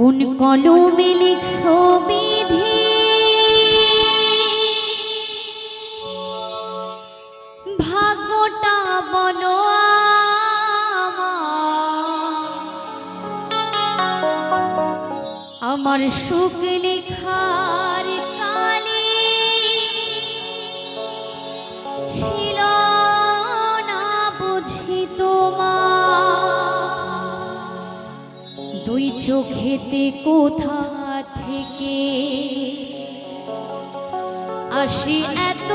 কোন কলমে লিখছো বিধি? ভাগ্যটা বলো আমার। সুখ লেখার কালে ছিল চোখেতে কোথা থেকে? আসি এত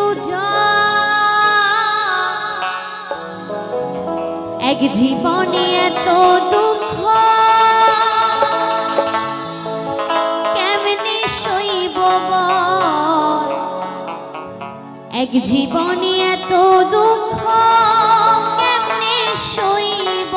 এক জীবনে এত দুঃখ। কেমনে শৈব এক জীবনে এত দুঃখ, কেমনে শৈব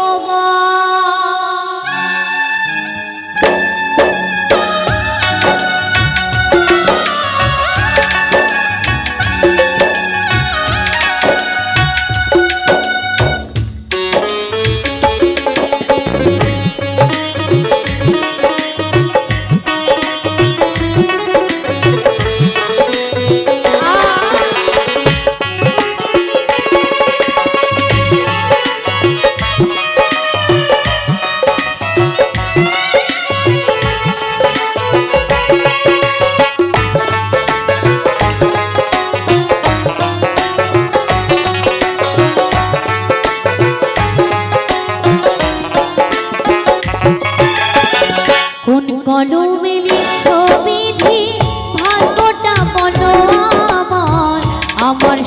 Upon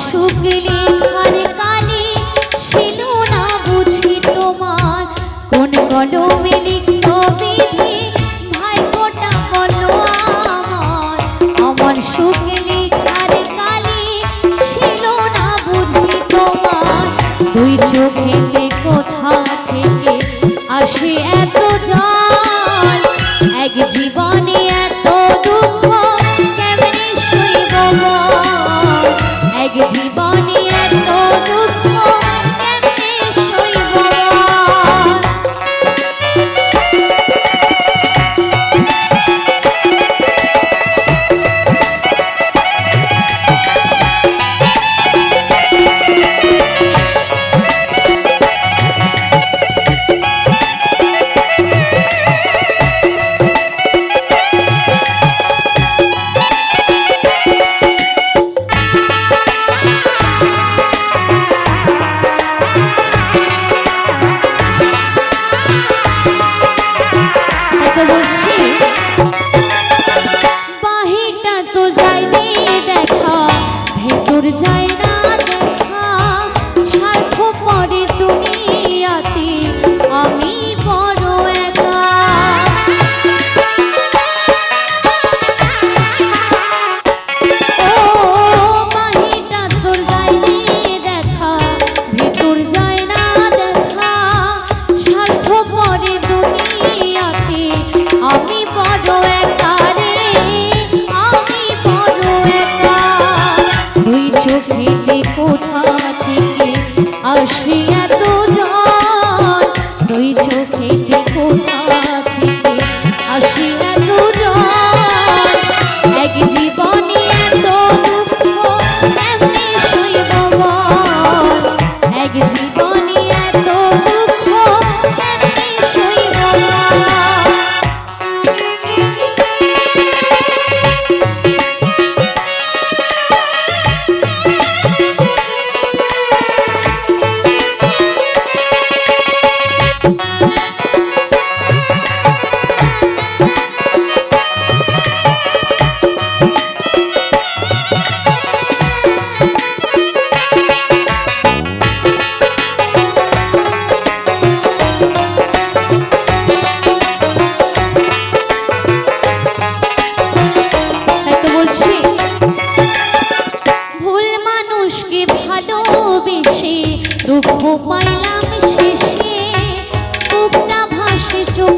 যায় চোখে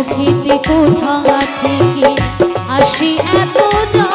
অতিথি কোথা থেকে আসি এত যা